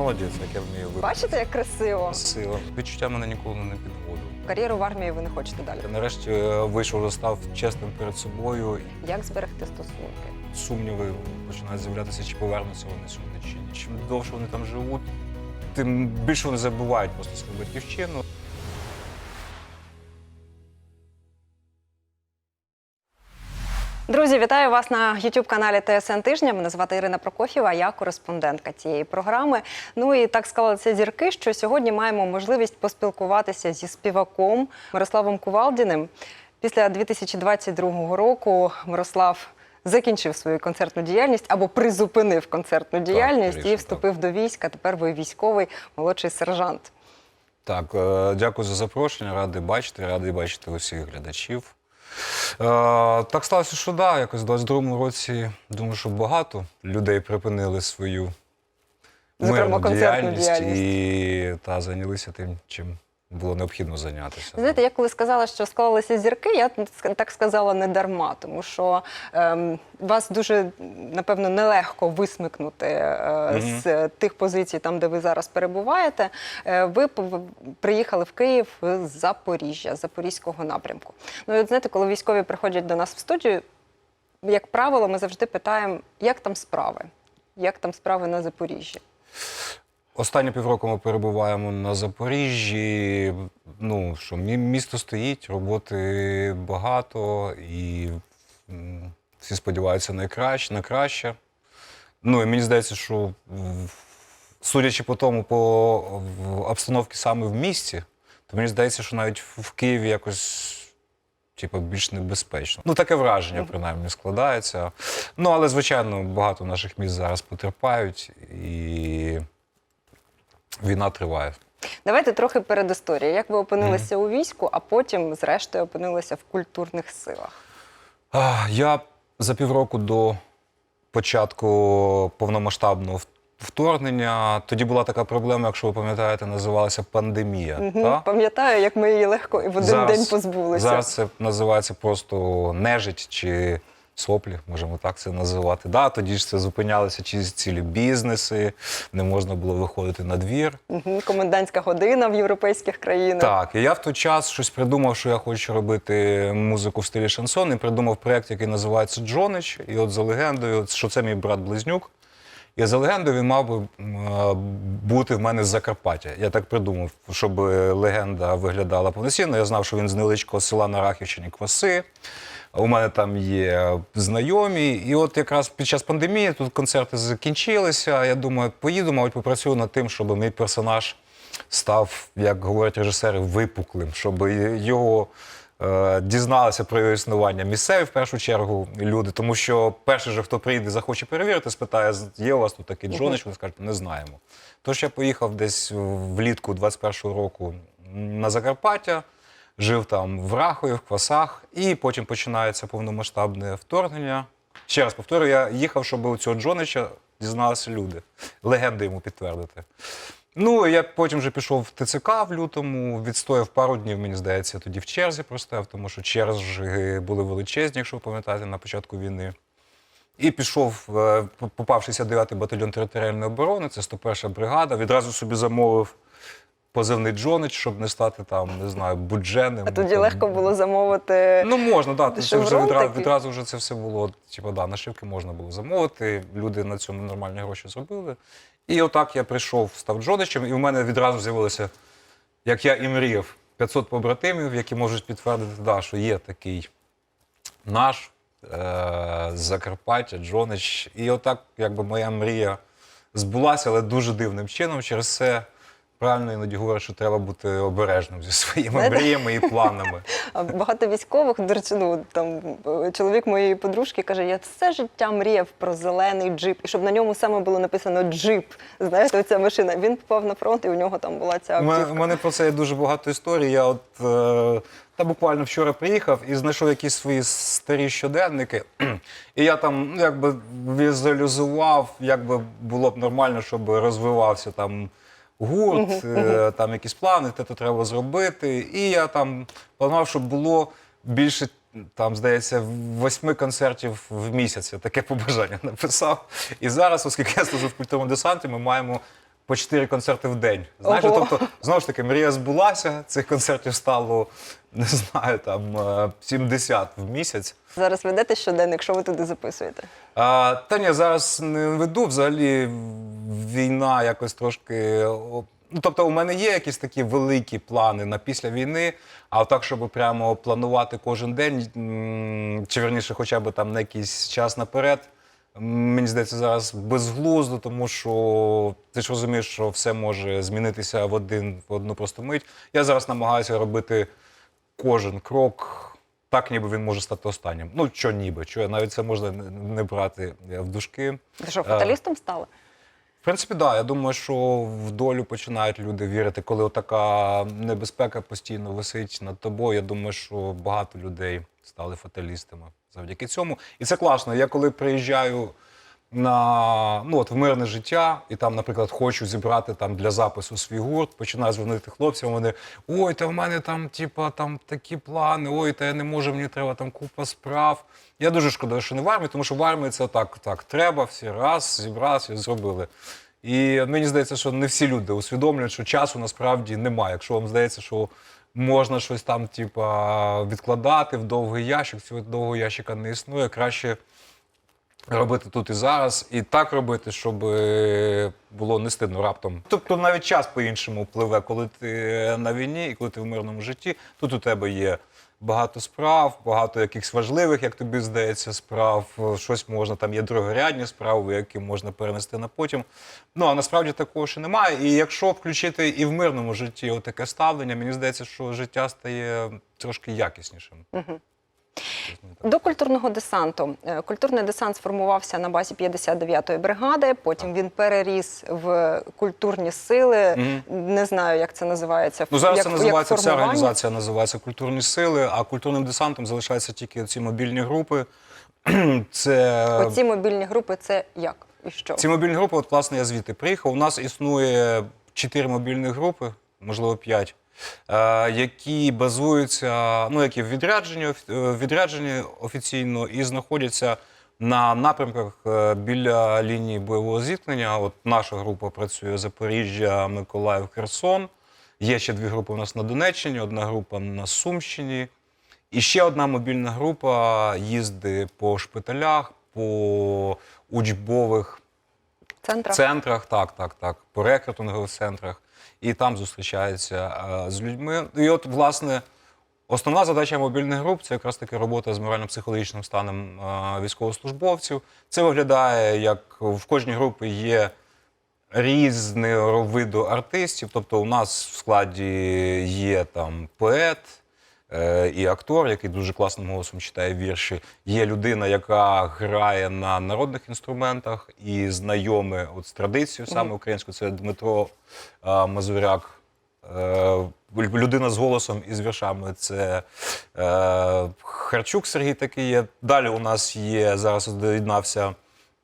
Молодець, як я вмію випити. Бачите, як красиво? Красиво. Відчуття мене ніколи не підводило. Кар'єру в армії ви не хочете далі. Нарешті е, вийшов, став чесним перед собою. Як зберегти стосунки? Сумніви починають з'являтися, чи повернуться вони сюди, чи ні. Чим довше вони там живуть, тим більше вони забувають просто свою батьківщину. Друзі, вітаю вас на youtube каналі ТСН Тижня. Мене звати Ірина Прокофєва, я кореспондентка цієї програми. Ну і так склалися зірки, що сьогодні маємо можливість поспілкуватися зі співаком Мирославом Кувалдіним. Після 2022 року Мирослав закінчив свою концертну діяльність або призупинив концертну діяльність скоріше, і вступив до війська. Тепер ви військовий молодший сержант. Так, е, дякую за запрошення. Радий бачити, радий бачити усіх глядачів. Е, Так сталося, що да, якось в 22-му році думаю, що багато людей припинили свою мирну концертну діяльність, діяльність. і та зайнялися тим, чим було необхідно зайнятися. Знаєте, я коли сказала, що склалися зірки, я так сказала не дарма, тому що ем, вас дуже напевно нелегко висмикнути е, Мгм. з тих позицій, там де ви зараз перебуваєте. Е, ви приїхали в Київ з Запоріжжя, з Запорізького напрямку. Ну і от знаєте, коли військові приходять до нас в студію, як правило, ми завжди питаємо, як там справи, як там справи на Запоріжжі. Останні півроку ми перебуваємо на Запоріжжі. Ну що місто стоїть, роботи багато, і всі сподіваються найкраще, на краще. Ну і мені здається, що судячи по тому, по обстановці саме в місті, то мені здається, що навіть в Києві якось. Типу, більш небезпечно. Ну, таке враження, принаймні, складається. Ну, але, звичайно, багато наших міст зараз потерпають, і війна триває. Давайте трохи перед історією. Як ви опинилися у війську, а потім, зрештою, опинилися в культурних силах? Я за півроку до початку повномасштабного вторгнення. Тоді була така проблема, якщо ви пам'ятаєте, називалася пандемія. Мгм. та? Пам'ятаю, як ми її легко і в один день позбулися. Зараз це називається просто нежить чи соплі, можемо так це називати. Да, тоді ж це зупинялися чи цілі бізнеси, не можна було виходити на двір. Мгм. Комендантська година в європейських країнах. Так, і я в той час щось придумав, що я хочу робити музику в стилі шансон, і придумав проєкт, який називається Джонич. І от за легендою, що це мій брат-близнюк. І за легендою він мав би бути в мене з Закарпаття. Я так придумав, щоб легенда виглядала повноцінно. Я знав, що він з невеличкого села на Рахівщині Кваси. У мене там є знайомі. І от якраз під час пандемії тут концерти закінчилися. Я думаю, поїду, мабуть, попрацюю над тим, щоб мій персонаж став, як говорять режисери, випуклим, щоб його е, дізналися про його існування місцеві в першу чергу люди. Тому що перший же, хто прийде, захоче перевірити, спитає, є у вас тут такий Джонич, вони скажуть, не знаємо. Тож я поїхав десь влітку 21-го року на Закарпаття. Жив там в Рахові, в Квасах, і потім починається повномасштабне вторгнення. Ще раз повторюю, я їхав, щоб у цього Джонича дізналися люди, легенди йому підтвердити. Ну, я потім вже пішов в ТЦК в лютому, відстояв пару днів, мені здається, тоді в черзі простояв, тому що черги були величезні, якщо ви пам'ятаєте, на початку війни. І пішов, е, попав 69-й батальйон територіальної оборони, це 101-ша бригада. Відразу собі замовив позивний Джонич, щоб не стати там, не знаю, будженим. А тоді Там, легко було замовити. Ну, можна, так. Да, це вже відразу, відразу вже це все було. Типу, да, нашивки можна було замовити. Люди на цьому нормальні гроші зробили. І отак я прийшов, став Джоничем, і в мене відразу з'явилося, як я і мріяв, 500 побратимів, які можуть підтвердити, да, що є такий наш е- Закарпаття, Джонич. І отак, якби моя мрія збулася, але дуже дивним чином. Через це правильно іноді говорять, що треба бути обережним зі своїми мріями і планами. А Багато військових, до речі, ну там е, чоловік моєї подружки каже: я все життя мріяв про зелений джип, і щоб на ньому саме було написано джип. Знаєте, оця машина. Він попав на фронт, і у нього там була ця автівка. у мене про це є дуже багато історій. Я от е, та буквально вчора приїхав і знайшов якісь свої старі щоденники. І я там ну, якби візуалізував, як би було б нормально, щоб розвивався там гурт, е, там якісь плани, те то треба зробити. І я там планував, щоб було більше. Там, здається, восьми концертів в місяць. Я таке побажання написав. І зараз, оскільки я служу в культурному десанті, ми маємо по 4 концерти в день. Знаєш, Ого. тобто, знову ж таки, мрія збулася. Цих концертів стало, не знаю, там е, 70 в місяць. Зараз ведете щоденник, що ви туди записуєте? А, та ні, зараз не веду. Взагалі війна якось трошки. Ну, тобто, у мене є якісь такі великі плани на після війни, а так, щоб прямо планувати кожен день, чи верніше, хоча б там на якийсь час наперед. Мені здається, зараз безглуздо, тому що ти ж розумієш, що все може змінитися в один в одну просто мить. Я зараз намагаюся робити кожен крок так, ніби він може стати останнім. Ну, що ніби, що навіть це можна не- брати е, в дужки. Ти що, фаталістом стали? В принципі, так. Да, я думаю, що в долю починають люди вірити, коли така небезпека постійно висить над тобою. Я думаю, що багато людей стали фаталістами завдяки цьому. І це класно. Я коли приїжджаю на ну от в мирне життя, і там, наприклад, хочу зібрати там для запису свій гурт, починаю дзвонити хлопцям. Вони ой, та в мене там, типа, там такі плани, ой, та я не можу, мені треба там купа справ. Я дуже шкодую, що не в армії, тому що в армії це так, так, треба, всі раз, зібрався, зробили. І мені здається, що не всі люди усвідомлюють, що часу насправді немає. Якщо вам здається, що можна щось там, типа, відкладати в довгий ящик, цього довгого ящика не існує, краще робити тут і зараз, і так робити, щоб е, було не стидно раптом. Тобто навіть час по-іншому пливе, коли ти на війні і коли ти в мирному житті. Тут у тебе є багато справ, багато якихось важливих, як тобі здається, справ. Щось можна, там є другорядні справи, які можна перенести на потім. Ну а насправді такого ще немає. І якщо включити і в мирному житті отаке ставлення, мені здається, що життя стає трошки якіснішим. До культурного десанту. Е, Культурний десант сформувався на базі 59-ї бригади. Потім він переріс в культурні сили. Не знаю, як це називається. Ну зараз як, це називається як вся організація називається культурні сили, а культурним десантом залишаються тільки ці мобільні групи. Це Оці мобільні групи це як і що? ці мобільні групи, от власне я звідти приїхав. У нас існує чотири мобільні групи, можливо, п'ять, які базуються, ну які в відрядженні, е, відряджені офіційно і знаходяться на напрямках е, біля лінії бойового зіткнення. От наша група працює Запоріжжя, Миколаїв, Херсон. Є ще дві групи у нас на Донеччині, одна група на Сумщині. І ще одна мобільна група їздить по шпиталях, по учбових Центра? центрах, так, так, так, по рекрутингових центрах, і там зустрічаються е, з людьми. І от, власне, основна задача мобільних груп це якраз таки робота з морально-психологічним станом е, військовослужбовців. Це виглядає як в кожній групі є різного виду артистів. Тобто, у нас в складі є там поет. Е, І актор, який дуже класним голосом читає вірші. Є людина, яка грає на народних інструментах і знайоме от з традицією саме українською. Це Дмитро е, Мазуряк. Е, Людина з голосом і з віршами це е, Харчук Сергій такий є. Далі у нас є зараз доєднався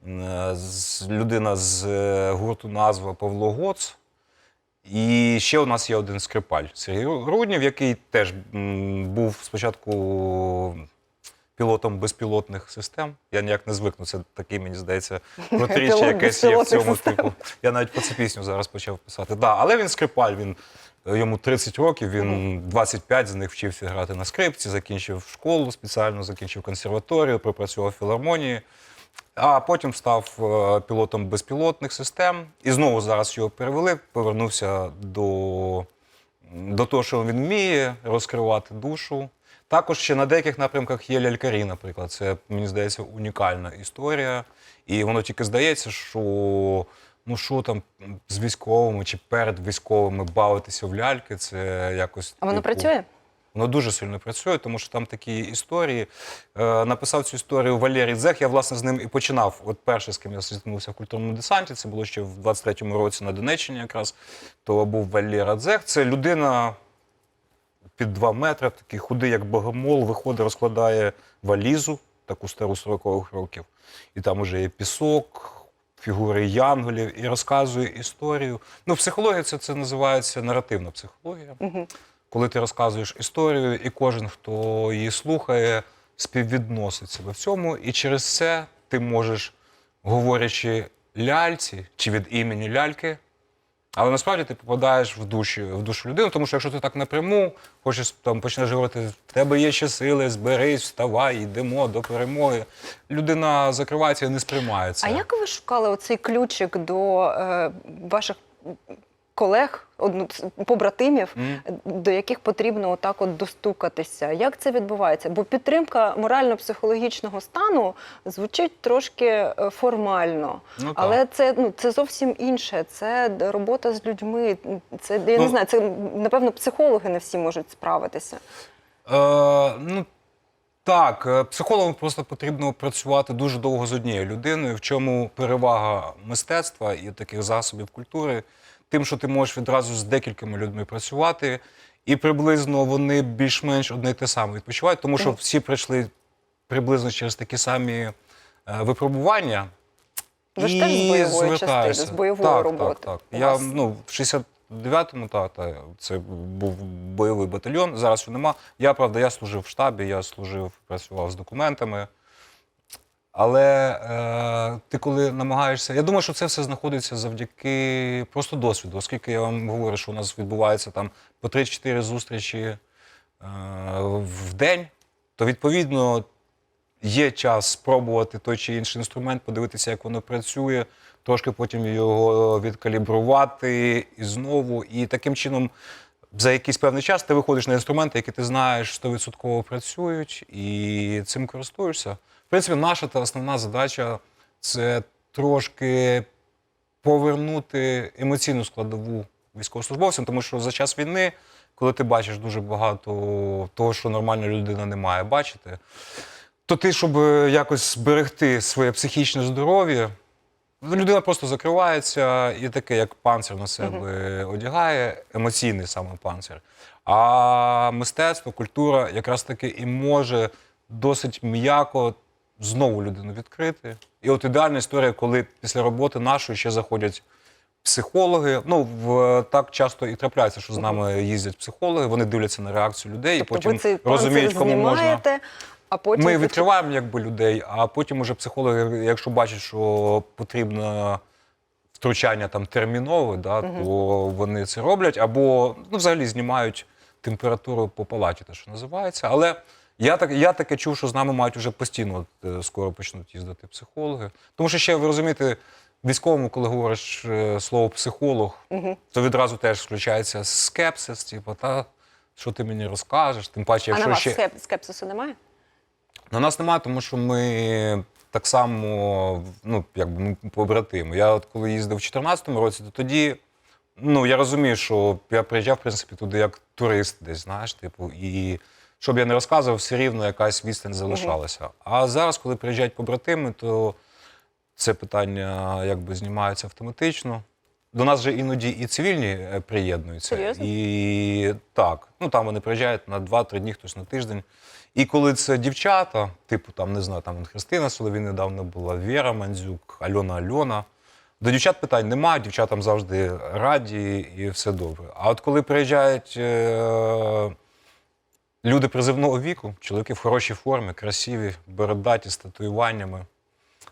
е, з- людина з гурту назва Павло Гоц. І ще у нас є один скрипаль Сергій Руднів, який теж був спочатку пілотом безпілотних систем. Я ніяк не звикну. Це такий, мені здається, протиріччя якесь є в цьому систем. типу. Я навіть про цю пісню зараз почав писати. Да, але він скрипаль, він е, йому 30 років, він 25 з них вчився грати на скрипці, закінчив школу спеціально, закінчив консерваторію, пропрацював в філармонії. А потім став е, пілотом безпілотних систем. І знову зараз його перевели, повернувся до, до того, що він вміє розкривати душу. Також ще на деяких напрямках є лялькарі, наприклад. Це, мені здається, унікальна історія. І воно тільки здається, що ну що там з військовими чи перед військовими бавитися в ляльки, це якось. А воно типу, працює? Воно дуже сильно працює, тому що там такі історії. Е, написав цю історію Валерій Дзех. Я власне з ним і починав. От перше, з ким я зіткнувся в культурному десанті, це було ще в 23-му році на Донеччині, якраз то був Валера Дзех. Це людина під 2 метри, такий худий, як богомол, виходить, розкладає валізу, таку стару 40-х років. І там уже є пісок, фігури янголів, і розказує історію. Ну, в психології це, це називається наративна психологія коли ти розказуєш історію, і кожен, хто її слухає, співвідносить себе в цьому, і через це ти можеш, говорячи ляльці чи від імені ляльки, Але насправді ти попадаєш в душі, в душу людини, тому що якщо ти так напряму, хочеш там почнеш говорити, в тебе є ще сили, зберись, вставай, йдемо до перемоги. Людина закривається і не сприймає це. А як ви шукали оцей ключик до е, ваших колег, побратимів, до яких потрібно отак от достукатися? Як це відбувається? Бо підтримка морально-психологічного стану звучить трошки е, формально, Ну, але це ну це зовсім інше. Це робота з людьми. Це я не Ну, знаю. Це напевно психологи не всі можуть справитися. Е, ну, так, е, психологам просто потрібно працювати дуже довго з однією людиною, в чому перевага мистецтва і таких засобів культури, тим, що ти можеш відразу з декількома людьми працювати, і приблизно вони більш-менш одне й те саме відпочивають, тому що всі прийшли приблизно через такі самі е, випробування. Ви ж теж з бойової частини, звертаюся. з бойової так, роботи Так, у так. Я вас. ну, в 69-му, так, так, це був бойовий батальйон, зараз його нема. Я, правда, я служив в штабі, я служив, працював з документами. Але е, ти коли намагаєшся. Я думаю, що це все знаходиться завдяки просто досвіду, оскільки я вам говорю, що у нас відбувається там по 3-4 зустрічі е, в день, то відповідно є час спробувати той чи інший інструмент, подивитися, як воно працює, трошки потім його відкалібрувати і знову. І таким чином, за якийсь певний час ти виходиш на інструменти, які ти знаєш 100% працюють, і цим користуєшся. В принципі, наша та основна задача це трошки повернути емоційну складову військовослужбовцям, тому що за час війни, коли ти бачиш дуже багато того, що нормальна людина не має бачити, то ти, щоб якось зберегти своє психічне здоров'я, людина просто закривається і таке, як панцир на себе одягає, емоційний саме панцир. А мистецтво, культура якраз таки і може досить м'яко знову людину відкрити. І от ідеальна історія, коли після роботи нашої ще заходять психологи. Ну, в, так часто і трапляється, що з нами їздять психологи, вони дивляться на реакцію людей і Тобто потім ви цей розуміють, кому можна. а потім Ми відкриваємо якби людей, а потім уже психологи, якщо бачать, що потрібно втручання там термінове, да, то вони це роблять, або ну, взагалі знімають температуру по палаті, те, що називається. Але я так я таке чув, що з нами мають уже постійно от, е, скоро почнуть їздити психологи. Тому що ще ви розумієте, військовому, коли говориш е, слово психолог, то відразу теж включається скепсис, типу, та що ти мені розкажеш, тим паче, а на якщо вас ще. скепсису немає? На нас немає, тому що ми так само, ну, якби ми побратими. Я от коли їздив в 2014 році, то тоді, ну, я розумію, що я приїжджав, в принципі, туди як турист десь, знаєш, типу, і щоб я не розказував, все рівно якась відстань залишалася. А зараз, коли приїжджають побратими, то це питання якби знімається автоматично. До нас же іноді і цивільні е, приєднуються. Серйозно? І так, ну там вони приїжджають на 2-3 дні, хтось на тиждень. І коли це дівчата, типу там, не знаю, там Христина Соловій недавно була, Віра Мандзюк, Альона Альона. До дівчат питань немає, дівчатам завжди раді і все добре. А от коли приїжджають е- люди призивного віку, чоловіки в хорошій формі, красиві, бородаті, з татуюваннями,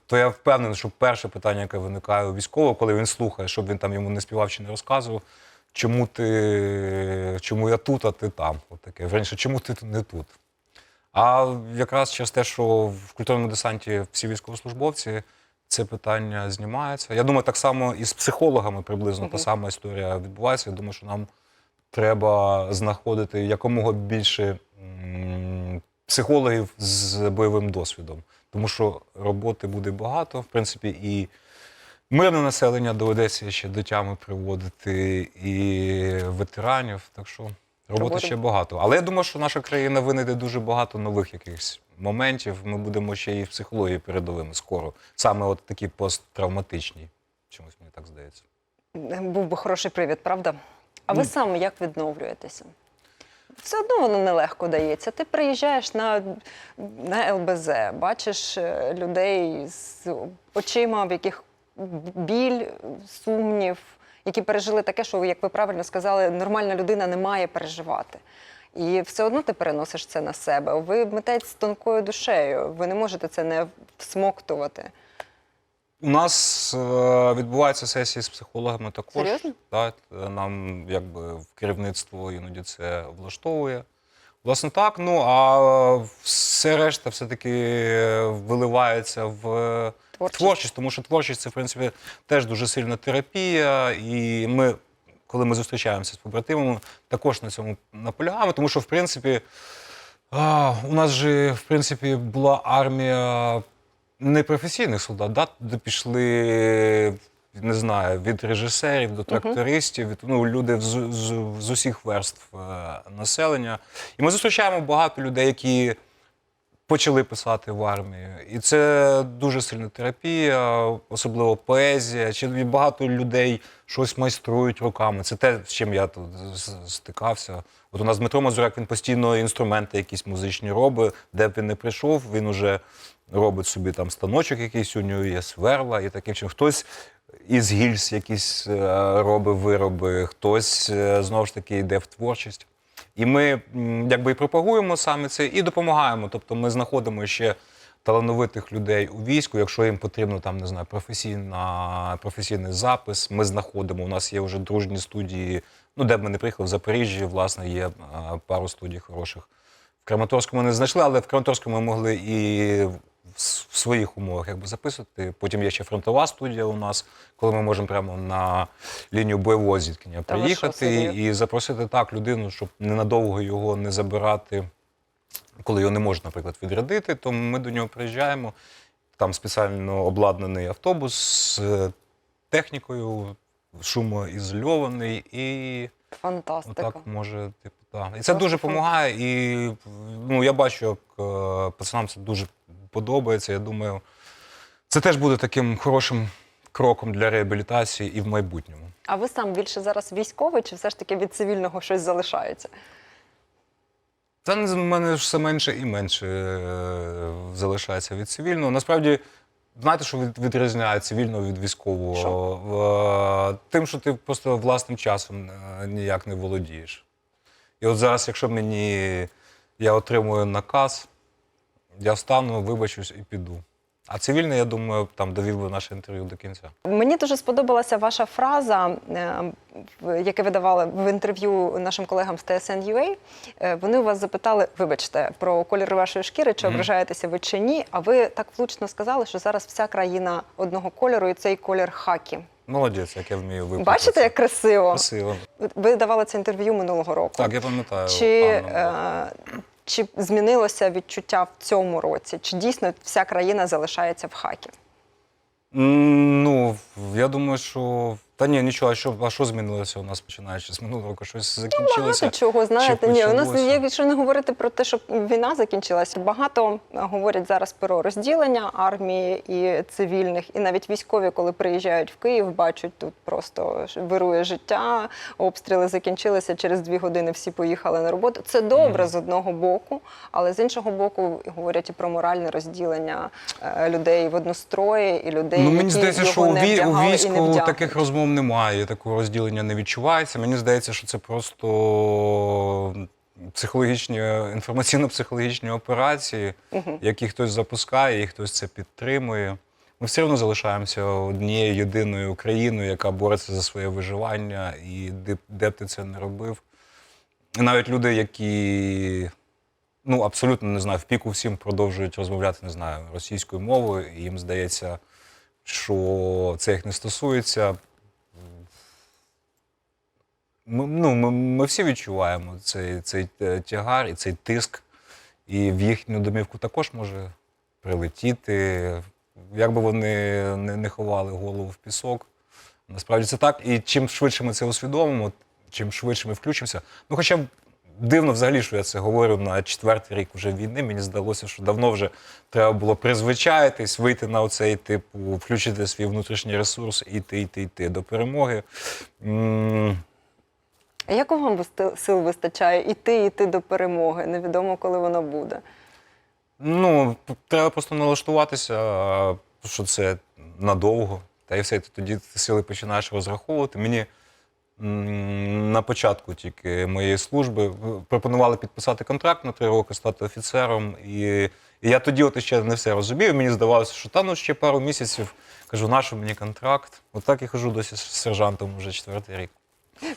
то я впевнений, що перше питання, яке виникає у військового, коли він слухає, щоб він там йому не співав чи не розказував, чому ти, чому я тут, а ти там. От таке. Верніше, чому ти не тут? А якраз через те, що в культурному десанті всі військовослужбовці, це питання знімається. Я думаю, так само і з психологами приблизно та сама історія відбувається. Я думаю, що нам треба знаходити якомога більше психологів з бойовим досвідом, тому що роботи буде багато, в принципі, і мирне населення доведеться ще до тями приводити, і ветеранів. Так що роботи ще багато. Але я думаю, що наша країна винайде дуже багато нових якихось моментів. Ми будемо ще і в психології передовими скоро. Саме от такі посттравматичні. Чомусь мені так здається. Був би хороший привід, правда? А ви сам як відновлюєтеся? Все одно воно нелегко дається. Ти приїжджаєш на, на ЛБЗ, бачиш е, людей з очима, в яких біль, сумнів, які пережили таке, що, як ви правильно сказали, нормальна людина не має переживати. І все одно ти переносиш це на себе. Ви митець з тонкою душею. Ви не можете це не всмоктувати. У нас е, відбуваються сесії з психологами також. Серйозно? Так, е, нам якби в керівництво іноді це влаштовує. Власне так, ну а все решта все-таки виливається в Творчість. творчість, тому що творчість це, в принципі, теж дуже сильна терапія. І ми, коли ми зустрічаємося з побратимами, також на цьому наполягаємо, тому що, в принципі, а, у нас же, в принципі, була армія непрофесійних солдат, да? де пішли, не знаю, від режисерів до трактористів, від, ну, люди з, з, з усіх верств е, населення. І ми зустрічаємо багато людей, які почали писати в армії. І це дуже сильна терапія, особливо поезія. Чи багато людей щось майструють руками. Це те, з чим я тут стикався. От у нас Дмитро Мазурак, він постійно інструменти якісь музичні робить, де б він не прийшов, він уже робить собі там станочок якийсь, у нього є сверла і таким чином. Хтось із гільз якісь е, робить вироби, хтось е, знову ж таки йде в творчість. І ми якби і пропагуємо саме це і допомагаємо. Тобто ми знаходимо ще талановитих людей у війську. Якщо їм потрібно там, не знаю, професійна, професійний запис, ми знаходимо. У нас є вже дружні студії. Ну, де б ми не приїхали в Запоріжжі, власне, є а, пару студій хороших. В Краматорську ми не знайшли, але в Краматорську ми могли і в своїх умовах якби записувати. Потім є ще фронтова студія у нас, коли ми можемо прямо на лінію бойового зіткнення Та приїхати і запросити так людину, щоб ненадовго його не забирати, коли його не можуть, наприклад, відрядити, то ми до нього приїжджаємо. Там спеціально обладнаний автобус з е, технікою, шумоізольований і Фантастика. Отак може, типу, так. І це дуже допомагає. І ну, я бачу, як е, пацанам це дуже подобається. Я думаю, це теж буде таким хорошим кроком для реабілітації і в майбутньому. А ви сам більше зараз військовий, чи все ж таки від цивільного щось залишається? Та в мене все менше і менше е, залишається від цивільного. Насправді, знаєте, що від- відрізняє цивільного від військового? Що? Е, Тим, що ти просто власним часом е, ніяк не володієш. І от зараз, якщо мені я отримую наказ, я встану, вибачусь і піду. А цивільний, я думаю, там довів би наше інтерв'ю до кінця. Мені дуже сподобалася ваша фраза, е, яке ви давали в інтерв'ю нашим колегам з TSN.ua. Е, Вони у вас запитали, вибачте, про колір вашої шкіри, чи ображаєтеся ви чи ні. А ви так влучно сказали, що зараз вся країна одного кольору, і цей колір хакі. Молодець, як я вмію виплатити. Бачите, як красиво? красиво. Ви давали це інтерв'ю минулого року. Так, я пам'ятаю. Чи, е, чи змінилося відчуття в цьому році? Чи дійсно вся країна залишається в хакі? Ну, я думаю, що. Та ні, нічого, а що, а що змінилося у нас починаючи з минулого року? Щось закінчилося? Багато чого знаєте. Ні, у нас якщо не говорити про те, що війна закінчилася, багато е, говорять зараз про розділення армії і цивільних, і навіть військові, коли приїжджають в Київ, бачать тут просто вирує життя, обстріли закінчилися через дві години. Всі поїхали на роботу. Це добре з одного боку, але з іншого боку говорять і про моральне розділення е, людей в однострої і людей, Ну, мені які здається, його що у, не у вдягали і не війську таких розмов немає, такого розділення не відчувається. Мені здається, що це просто психологічні, інформаційно-психологічні операції, які хтось запускає і хтось це підтримує. Ми все одно залишаємося однією єдиною Україною, яка бореться за своє виживання, і де, де б ти це не робив. І навіть люди, які ну, абсолютно не знаю, в піку всім продовжують розмовляти, не знаю, російською мовою, і їм здається, що це їх не стосується. Ми, ну, ми, ми всі відчуваємо цей, цей е, тягар і цей тиск, і в їхню домівку також може прилетіти. Як би вони не, не ховали голову в пісок. Насправді це так. І чим швидше ми це усвідомимо, чим швидше ми включимося. Ну, хоча дивно взагалі, що я це говорю на четвертий рік вже війни. Мені здалося, що давно вже треба було призвичаїтись, вийти на оцей типу, включити свій внутрішній ресурс, і йти, йти, йти до перемоги. А Як вам сил вистачає іти, іти до перемоги? Невідомо, коли воно буде. Ну, треба просто налаштуватися, що це надовго. Та і все, ти тоді сили починаєш розраховувати. Мені на початку тільки моєї служби пропонували підписати контракт на три роки, стати офіцером. І, і я тоді от ще не все розумів. Мені здавалося, що та ну ще пару місяців. Кажу, нащо мені контракт? Отак і хожу досі з сержантом вже четвертий рік.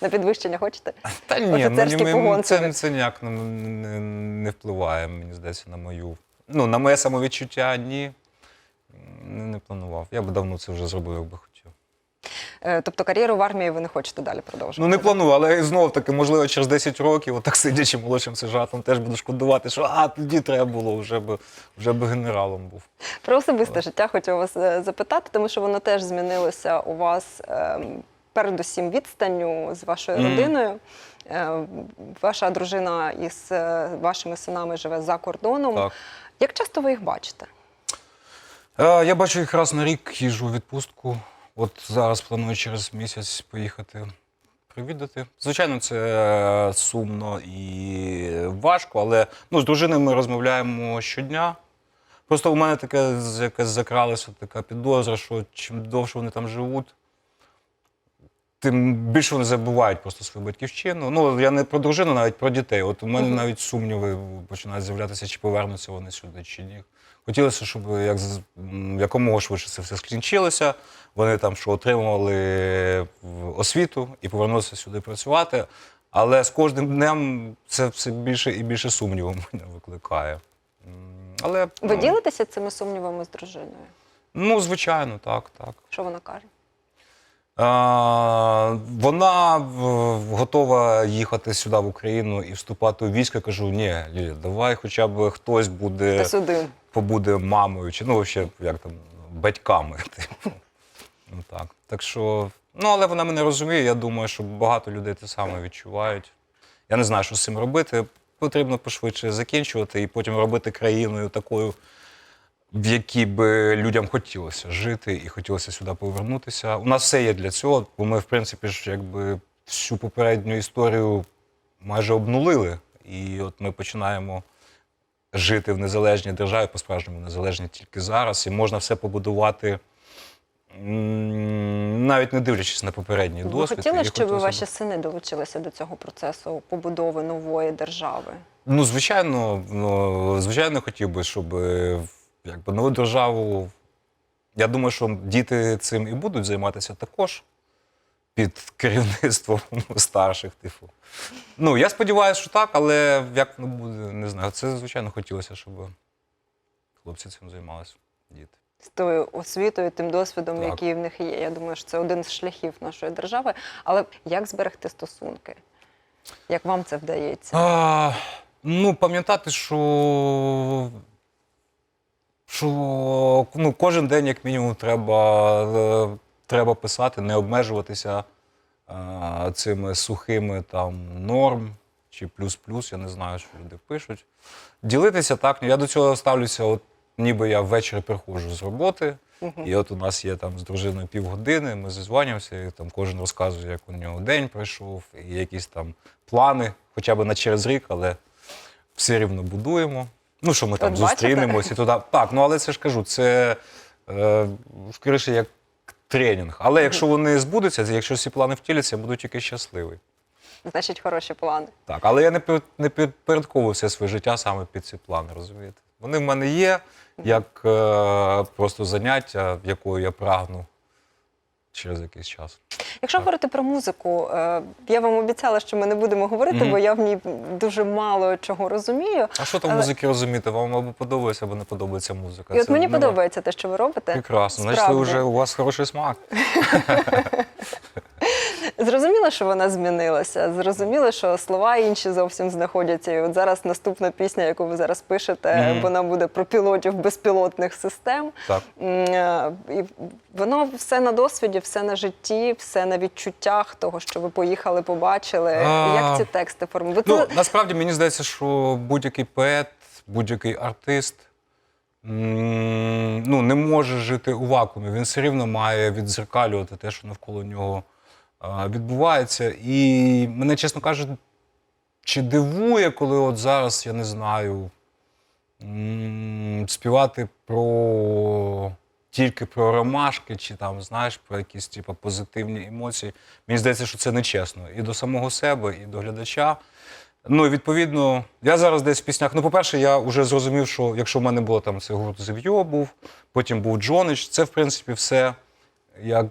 На підвищення хочете? Та ні, ну, Офіцерський погон це, це ніяк не, не, не впливає, мені здається, на мою. Ну, на моє самовідчуття ні. Не, не планував. Я б давно це вже зробив, якби хотів. Е, Тобто кар'єру в армії ви не хочете далі продовжувати? Ну не планую, але знову таки, можливо, через 10 років, отак сидячи молодшим сержантом, теж буду шкодувати, що а тоді треба було, вже би, вже би генералом був. Про особисте життя хочу вас е, запитати, тому що воно теж змінилося у вас ем, передусім відстанню з вашою родиною. Е, Ваша дружина із е, вашими синами живе за кордоном. Так. Як часто ви їх бачите? Е, Я бачу їх раз на рік їжджу у відпустку. От зараз планую через місяць поїхати привідати. Звичайно, це сумно і важко, але ну, з дружиною ми розмовляємо щодня. Просто у мене таке якась закралася така підозра, що чим довше вони там живуть, тим більше вони забувають просто свою батьківщину. Ну, я не про дружину, навіть про дітей. От у мене навіть сумніви починають з'являтися, чи повернуться вони сюди, чи ні. Хотілося, щоб як, якомога швидше це все скінчилося. Вони там що отримували освіту і повернулися сюди працювати. Але з кожним днем це все більше і більше сумніву мене викликає. Але Ви ну, ділитеся цими сумнівами з дружиною? ну, звичайно, так, так. Що вона каже? Вона готова їхати сюди в Україну і вступати у військо. Я кажу, ні, Лілія, давай хоча б хтось буде Хтось один. побуде мамою, чи ну ще як там батьками. Типу. Ну так. Так що, ну але вона мене розуміє. Я думаю, що багато людей те саме відчувають. Я не знаю, що з цим робити. Потрібно пошвидше закінчувати і потім робити країною такою, в якій би людям хотілося жити і хотілося сюди повернутися. У нас все є для цього, бо ми, в принципі, ж якби всю попередню історію майже обнулили. І от ми починаємо жити в незалежній державі, по-справжньому незалежній тільки зараз, і можна все побудувати, навіть не дивлячись на попередній Ви досвід. хотіли, щоб хотілося ваші сини долучилися до цього процесу побудови нової держави? Ну, звичайно, ну, звичайно, хотів би, щоб е, якби, нову державу. Я думаю, що діти цим і будуть займатися також під керівництвом старших, типу. Ну, я сподіваюся, що так, але як воно буде, не знаю. Це, звичайно, хотілося, щоб хлопці цим займалися, діти. з тою освітою, тим досвідом, Так. який в них є. Я думаю, що це один з шляхів нашої держави. Але як зберегти стосунки? Як вам це вдається? А, ну, пам'ятати, що, що ну, кожен день, як мінімум, треба, е, треба писати, не обмежуватися а, цими сухими там норм чи плюс-плюс, я не знаю, що люди пишуть. Ділитися так. Я до цього ставлюся, от ніби я ввечері приходжу з роботи. І от у нас є там з дружиною півгодини, ми зізванюємося, і там кожен розказує, як у нього день пройшов, і якісь там плани, хоча б на через рік, але все рівно будуємо. Ну, що ми там От бачите? зустрінемось і туди. Так, ну але це ж кажу, це е, скоріше як тренінг. Але якщо вони збудуться, якщо всі плани втіляться, я буду тільки щасливий. Значить, хороші плани. Так, але я не під- не підпорядковую все своє життя саме під ці плани, розумієте? Вони в мене є як е, просто заняття, в якої я прагну через якийсь час. Якщо говорити про музику, е, я вам обіцяла, що ми не будемо говорити, Мгм. бо я в ній дуже мало чого розумію. А що там Але- музики розуміти? Вам або подобається, або не подобається музика. І от мені нема- подобається те, що ви робите. Прекрасно. Значить, вже у вас хороший смак. Зрозуміло, що вона змінилася. Зрозуміло, що слова інші зовсім знаходяться. І от зараз наступна пісня, яку ви зараз пишете, Мгм. вона буде про пілотів безпілотних систем. Так. Е, І воно все на досвіді, все на житті, все на відчуттях того, що ви поїхали, побачили. А. Як ці тексти формують? Ну, насправді мені здається, що будь-який поет, будь-який артист ну, не може жити у вакуумі. Він все рівно має відзеркалювати те, що навколо нього відбувається. І мене, чесно кажучи, чи дивує, коли от зараз, я не знаю, співати про тільки про ромашки, чи там, знаєш, про якісь типу, позитивні емоції. Мені здається, що це нечесно і до самого себе, і до глядача. Ну, і відповідно, я зараз десь в піснях. Ну, по-перше, я вже зрозумів, що якщо в мене було там це гурт Зев'йо був, потім був Джонич, це в принципі все як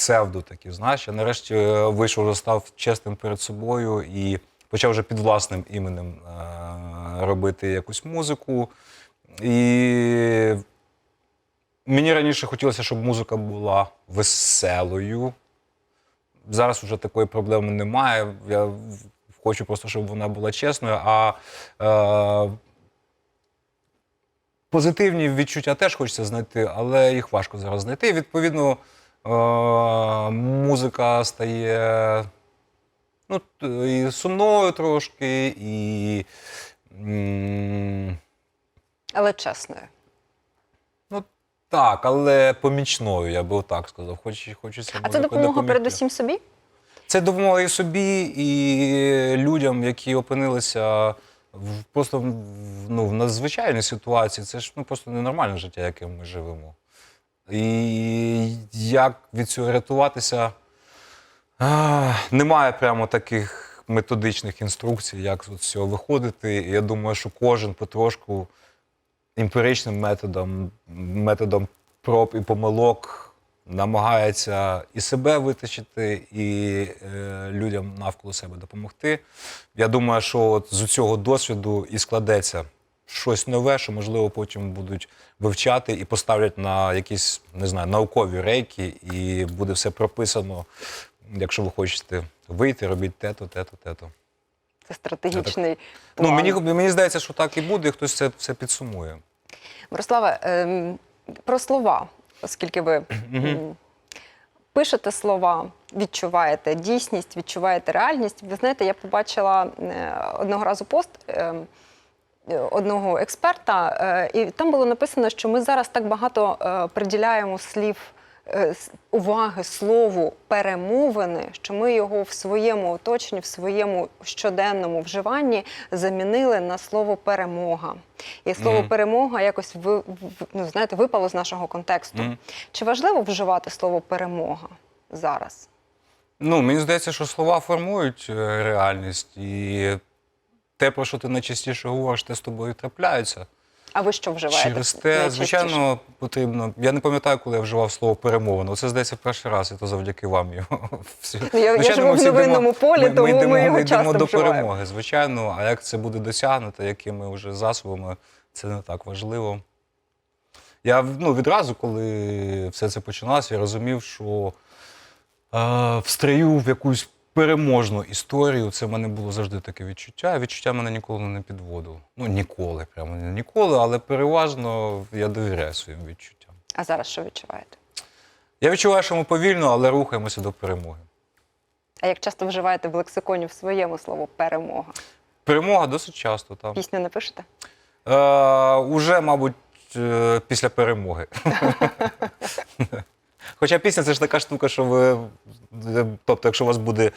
псевдо такі, знаєш. Я нарешті е, вийшов, вже став чесним перед собою і почав вже під власним іменем е, робити якусь музику. І мені раніше хотілося, щоб музика була веселою. Зараз вже такої проблеми немає. Я хочу просто, щоб вона була чесною. А е, позитивні відчуття теж хочеться знайти, але їх важко зараз знайти. Відповідно, музика стає ну, і сумною трошки, і. Але чесною. Ну, так, але помічною, я би так сказав. Хоч, хочеться А це допомога передусім собі? Це допомога і собі, і людям, які опинилися в просто ну, в надзвичайній ситуації. Це ж ну, просто ненормальне життя, яким ми живемо. І як від цього рятуватися, а, немає прямо таких методичних інструкцій, як з цього виходити. І я думаю, що кожен потрошку емпіричним методом, методом проб і помилок намагається і себе витащити, і е, людям навколо себе допомогти. Я думаю, що от з цього досвіду і складеться щось нове, що можливо потім будуть вивчати і поставлять на якісь не знаю, наукові рейки, і буде все прописано. Якщо ви хочете вийти, робіть те-то, те-то, те-то. Це стратегічний Ну, план. мені, мені здається, що так і буде, і хтось це все підсумує. Мирославе, ем, про слова, оскільки ви пишете слова, відчуваєте дійсність, відчуваєте реальність. Ви знаєте, я побачила е, одного разу пост. Одного експерта, е, і там було написано, що ми зараз так багато е, приділяємо слів е, уваги слову перемовини, що ми його в своєму оточенні, в своєму щоденному вживанні замінили на слово перемога. І слово Мгм. перемога якось ви, ну, знаєте, випало з нашого контексту. Мгм. Чи важливо вживати слово перемога зараз? Ну, мені здається, що слова формують реальність, і те, про що ти найчастіше говориш, те з тобою трапляється. А ви що вживаєте? Через те, звичайно, потрібно. Я не пам'ятаю, коли я вживав слово перемовина. Це здається перший раз, і то завдяки вам його. Я- я живу в новинному полі, ми, тому ми йдемо, його ми йдемо часто до вживаємо. перемоги, звичайно. А як це буде досягнуто, якими вже засобами, це не так важливо. Я ну, відразу, коли все це починалося, я розумів, що е, встраю в якусь переможну історію. Це в мене було завжди таке відчуття. Відчуття мене ніколи не підводило. Ну, ніколи, прямо не ніколи, але переважно я довіряю своїм відчуттям. А зараз що відчуваєте? Я відчуваю, що ми повільно, але рухаємося до перемоги. А як часто вживаєте в лексиконі в своєму слово перемога? Перемога досить часто там. Пісню не пишете? Е, уже, мабуть, е, після перемоги. Хоча пісня це ж така штука, що ви. е, Тобто, якщо у вас буде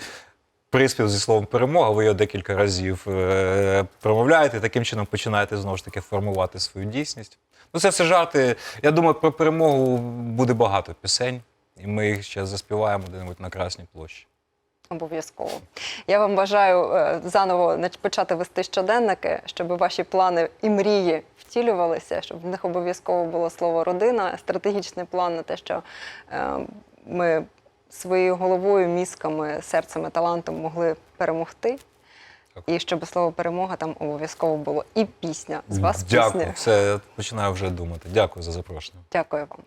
приспів зі словом перемога, ви його декілька разів е, промовляєте, таким чином починаєте знову ж таки формувати свою дійсність. Ну, це все жарти. Я думаю, про перемогу буде багато пісень, і ми їх ще заспіваємо де-небудь на Красній площі. Обов'язково. Я вам бажаю е, заново почати вести щоденники, щоб ваші плани і мрії втілювалися, щоб в них обов'язково було слово родина, стратегічний план на те, що е, ми своєю головою, мізками, серцем і талантом могли перемогти. І щоб слово перемога там обов'язково було і пісня з вас Дякую. пісня. Все, я починаю вже думати. Дякую за запрошення. Дякую вам.